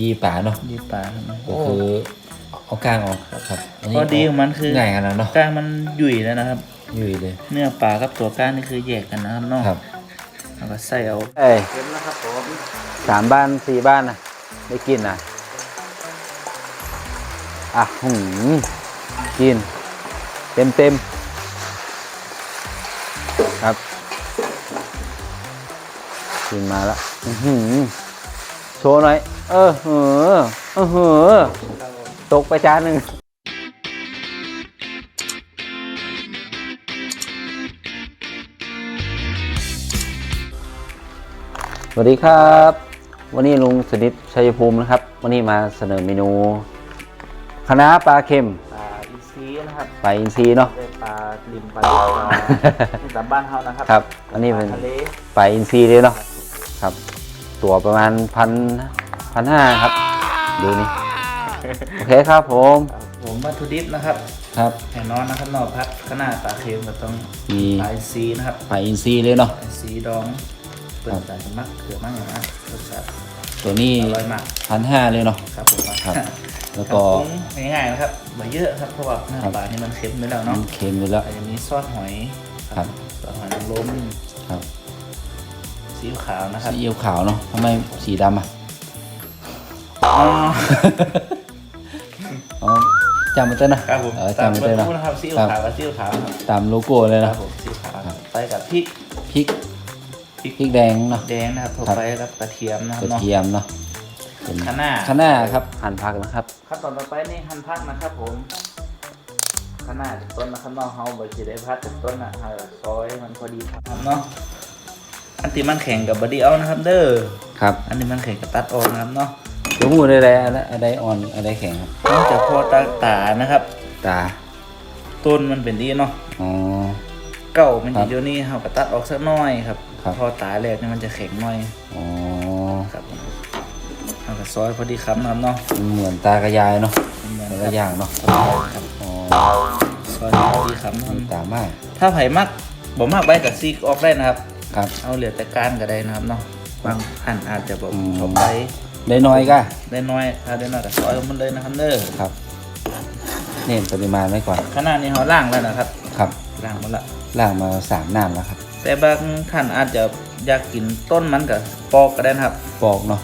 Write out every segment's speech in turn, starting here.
ยีป่าเนาะยีปลาครับก็คือเอากลางออกครับอันนี้ข้อดีของมันคือง่ายกันแล้วเนาะกล้างมันหยุ่ยแล้วนะครับยุ่ยเลยเนื้อปลากับตัวกล้างนี่คือแยกกันนะครับเนาะครับแล้วก็ใส่เอาเอ้ยเค็มนะครับผมสามบ้านสี่บ้านนะได้กินนะอะหืมกิน เต็มเต็มๆครับกินมาแล้วอื้อหือโชว์หน่อย เออเออเออเออตกไปจานหนึ่งสวัสดีครับ วันนี้ลุงสนิทชัยภูมินะครับ วันนี้มาเสนอเมนูคณะน้าปลาเค็มปลาอีซีนะครับปลาอินทรีเนาะได้ปลาลิมปลาปลาที่ตามบ้านเฮานะครับครับ อันนี้เป็นปลาทะเลปลาอินทรีเลยเนาะครับ ตัวประมาณพัน พันห้าครับ ดูนี่ โอเคครับผมครับผมวัตถุดิบนะครับครับ แน่นอนนะครับนอกพัดขนาดปลาเค็มก็ต้องมีปลาอีซีนะครับปลาอินทรีเลยเนาะปลาอีซีดองเปิดแต่มักเขือมากอย่างนะรสชาติตัวนี้อร่อยมากพันห้าเลยเนาะครับผมครับ แล้วก็ก็ง่ายๆนะครับไม่เยอะครับเพราะว่าเนื้อครับปลานี่มันเค็มไปแล้วมัเนาะนเค็มอยู่แล้วอาจจะมีซอสหอยครับซอสหอยนางรมครับซีอิ๊วขาวนะครับซีอิ๊วขาวเนาะทำไมสีดำอะ อ๋ออ๋อจำมันเต้นนะครับผมเออตามจำมันเบอเต้นร์นะรูนะครับซีอิ๊วครับขาวกับซีอิ๊วขาวครับตามโลโก้เลยคนะรับผมซีอิ๊วขาวครับไปกับพริกพริกพริกพริกแดงเนาะ แดงนะครับต่อครับ ไปครับกระเทียมนะคกรับระเนาะ เทียมเนาะเป็นคะน้า คะน้าครับหั่นผักนะครับ ขั้นตอนต่อไปนี่หั่นผักนะครับผมคะน้าจากต้นนะครับเนาะเฮาบ่สิได้พัดจากต้นนะเฮาซอยให้มันพอดีครับเนาะอันที่มันแข็งกับบดดี้เอานะครับ เด้อ ครับ อันนี้มันแข็งกับตัดออกนะครับเนาะ ตัวหมูได้ไรอะไรอะไรอ่อนอะไรแข็งครับนอกจากพอตาตานะครับ ตาต้นมันเป็นดีเนาะอ๋อ เก่ามันครัจะบเดี๋ยวนี้เฮาก็ตัดออกสักหน้อยครับ ครับ พอตาแรกนี่มันจะแข็งหน่อยอ๋อครับผมเฮาก็ซอยพอดีคำนะครับเนาะมันเหมือนตากระยายเนาะเหมือนแต่กัละบอย่างเนาะครับอ๋อซอยพอดีคำมีตามากถ้าไผ่มักบ่มากใบกับซีกออกได้นะครับ ครับ เอาเหลือแต่ก้านก็ได้นะครับเนาะบางหั่นอาจจะแบบอืม ชอบใบ ได้น้อยก็ได้น้อยถ้าได้น้อยก็ซอยมันเลยนะครับเด้อครับนี่ปริมาณไว้ก่อนขนาดนี้เขาล่างแล้วนะครับ ครับล่างหมดละล่างมาสามน้ำแล้วครับ แต่บางท่านอาจจะอยากกินต้นมันกับปอกก็ได้นะครับ ปอกเนาะ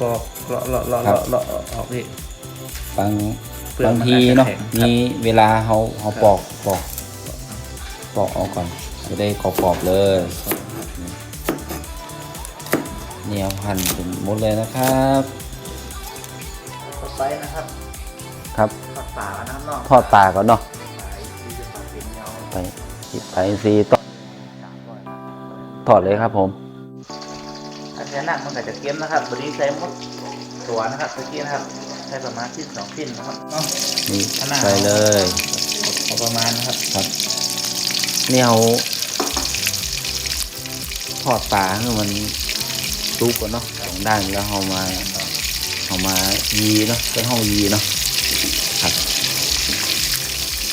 ปอกเลาะเลาะเลาะครับเลาะเลาะออกพี่บางเปลือกบางมันทีอาจจะเนาะแข็งครับมีเวลาเขาเขาครับปอกปอกปอกออกก่อนจะได้กรอบๆเลย เนี่ยหั่นเป็นหมดเลยนะครับต่อไปนะครับ ครับผักป่านะครับเนาะทอดปลาก่อนเนาะปลาที่จะตัดเป็นเงาไปไปซีต้นทอดเลยครับผมถ้าใช้หนักมันก็จะเก็มนะครับบริใส่หมดตัวนะครับตะกี้นะครับใช้ประมาณที่สองชิ้นนะครับเนาะ นี่ขนาด ใส่เลยพอประมาณนะครับครับนี่เอาทอดปลาให้มัน สุกก่อนเนาะสองด้านแล้วเอามาเอามายีเนาะเป็นห้องยีเนาะครับ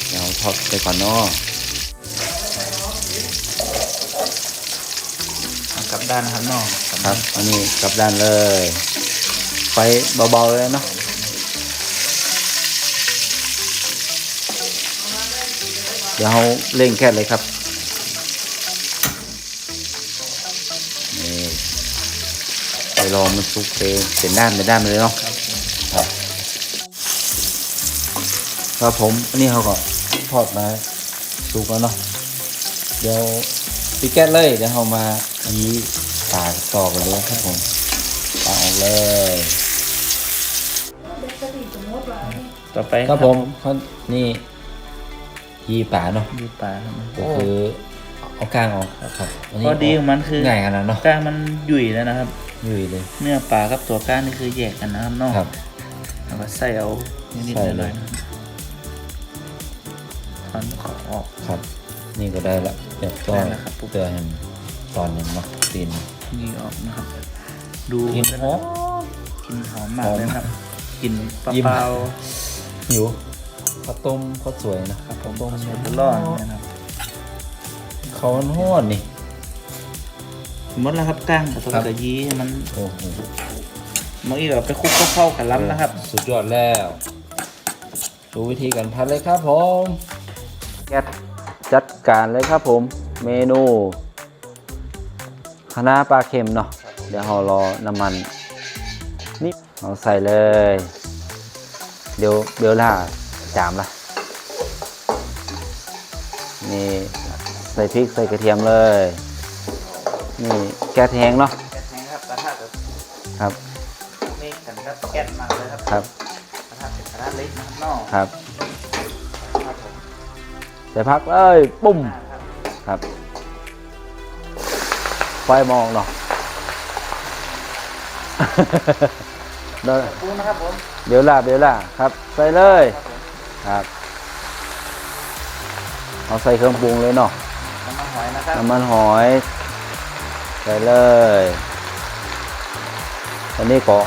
เดี๋ยวทอดไปก่อนเนาะเอากลับด้านนะครับเนาะกลับครัด้าบนอันนี้กลับด้านเลย ไฟเบาๆเลยเนาะเดี๋ยวเราเร่งแค่เลยครับนี่ไป รอมันสุกไปเป็นด้านเป็นด้านไปเลยเนาะครับผมครับครับผมอันนี้เขาก็ทอดมาสุกแล้วเนาะเดี๋ยวปิดแก๊สเลยเดี๋ยวเรามายีปลาต่อกันเลยครับผมปลาออกเลยต่อไปครับผมเขานี่ยีปลาเนาะดูปลาครับก็คือเอากลางออกครับอันนี้ข้อดีของมันคือง่ายกันแล้วเนาะกล้างมันหยุ่ยแล้วนะครับ ยุ่ยเลย เนื้อปลากับตัวกล้างนี่คือแยกกันนะครับเนาะครับ แล้วก็ใส่เอานิดใส่ๆหเลน่อยยๆนะครับทอนขอออก ครับ นี่ก็ได้ละเดี๋ยวก็ได้แล้วครับปุ๊บเตือนตอนหนึ่งเนาะตีน นี่ออกนะครับ ดูกินหอมกลินหอมมากเลยนะครับกลินเยิ้มปล่าหิวข้าวต้มข้าวสวยนะๆครับผมต้มสดร้อนๆนะครับเขาโหดนี่ หมดแล้วครับกล้างกับตัวครับกระยีให้มันโอ้โหเมื่อกี้เราไปคลุกเข้าๆกันล้ำนะครับ สุดยอดแล้วดูวิธีการพัดเลยครับผมแก๊สจัดการเลยครับผม เมนูคณะน้าปลาเค็มเนาะเดี๋ยวเรารอน้ำมันนี่เอาใส่เลย เดี๋ยวเดี๋ยวล่าจามละนี่ใส่พริกใส่กระเทียมเลย นี่แก๊สแห้งเนาะแก๊สแห้งครับกระทะแบบครับนี่กันครับแก๊สมาเลยครับครับกระทะเป็นกระทะเล็กนะครับนอกครับครับผมใส่พักเลยปุ้มครับครับไฟมองเนาะเดี๋ยวปรุงนะครับผมเดี๋ยวล่าเดี๋ยวล่าครับ ใส่เลยครับผมครับเอาใส่เครื่องปรุงเลยเนาะน้ำมันหอยนะครับน้ำมันหอย ใส่เลยอันนี้ก็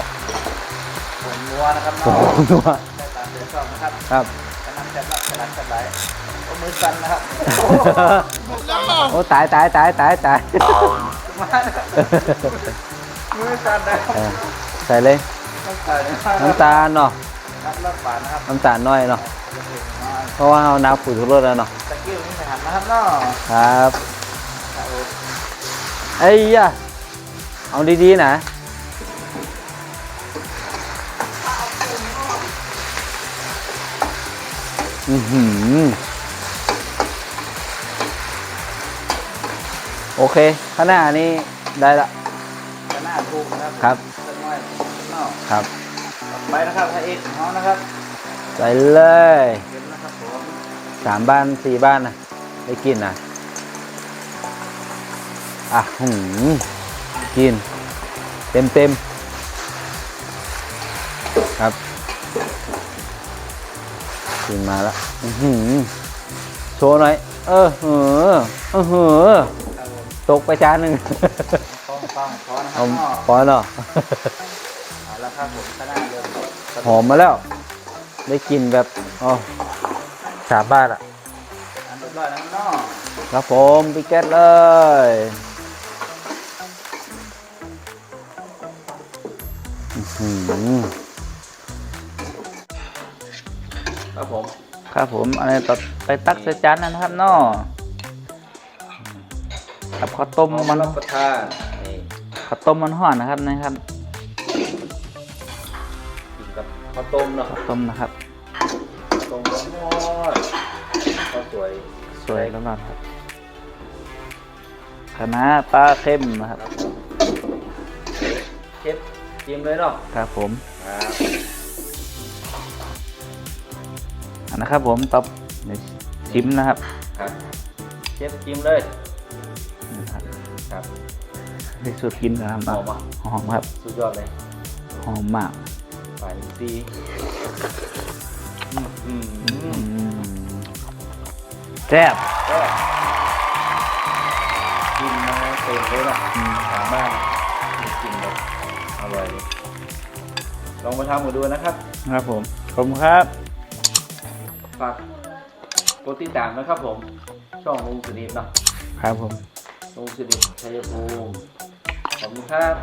ผงนัวนะครับนผอกงนัวได้ตามเดือดชอบนะครับครับกระนำจับรับสลัดสบายโอ้มือสั่นนะครับโอ้ตายตายตายตายตายมานะครับมือสั่นนะครับเออใส่เลยน้ำตาลนะครับน้ำตาลเนาะน้ำเลือดฝาดนะครับน้ำตาลน้อยเนาะจะเป็นน้อยเพราะว่าเอาน้ำปุ๋ยทุรสแล้วเนาะตะกิ้วนี่ไปหันนะครับเนาะครับครับผม ไอ้ยะเอาดีๆนะอือหือโอเค ข้างหน้านี้ได้ละกระหน้าถูกนะครับครับสักหน่อยเนาะครับต่อไปนะครับพระเอกของเขานะครับใส่เลยเห็นนะครับผมสามบ้านสี่บ้านนะได้กินนะ อะหืมกิน เต็มเต็มๆครับกินมาแล้วอื้อหือโชว์หน่อย เออเออเออเออครับผมตกไปจานหนึ่งต้องต้องขอนะครัเอาบเนาะพอเนาะเอาละครับผมกระหน้าเริ่มหอมมาแล้ว ได้กลินแบบอ๋อสามบ้านอะอันเรียบร้อยแล้วเนาะครับผมปิเกตเลย ครับผม ครับผมอันนี้ต่อไปตักใส่จานนะครับเนาะกับข้าวต้มมามันรับประทานนี่ข้าวต้มมันห่อนนะครับนะครับกินกับข้าวต้มเนาะข้าวต้มนะครับต้มร้อนๆข้าวสวยสวยแล้วก่อนครับคณะปลาเค็มนะครับเชฟชิมเลยเนาะครับผมครับอันนะครับผมตบเดี๋ยวชิมนะครับครับเชฟชิมเลยนะครับครับได้สูตรกินนะครับหอมอะหอมครับสุดยอดเลยหอมมากฝ่ายซีอืมอืมแซ่บก็กินมาเต็มเลยเนาะอืมทางบ้านกินแบบอ ร่อยเลยลองมาทำกันดูนะครับ ครับผม ขอบคุณครับ ฝากกดติดตามนะครับผม ช่องลุงสุนิทเนาะครับผมลุงสุนิทชัยภูมิขอบคุณครับ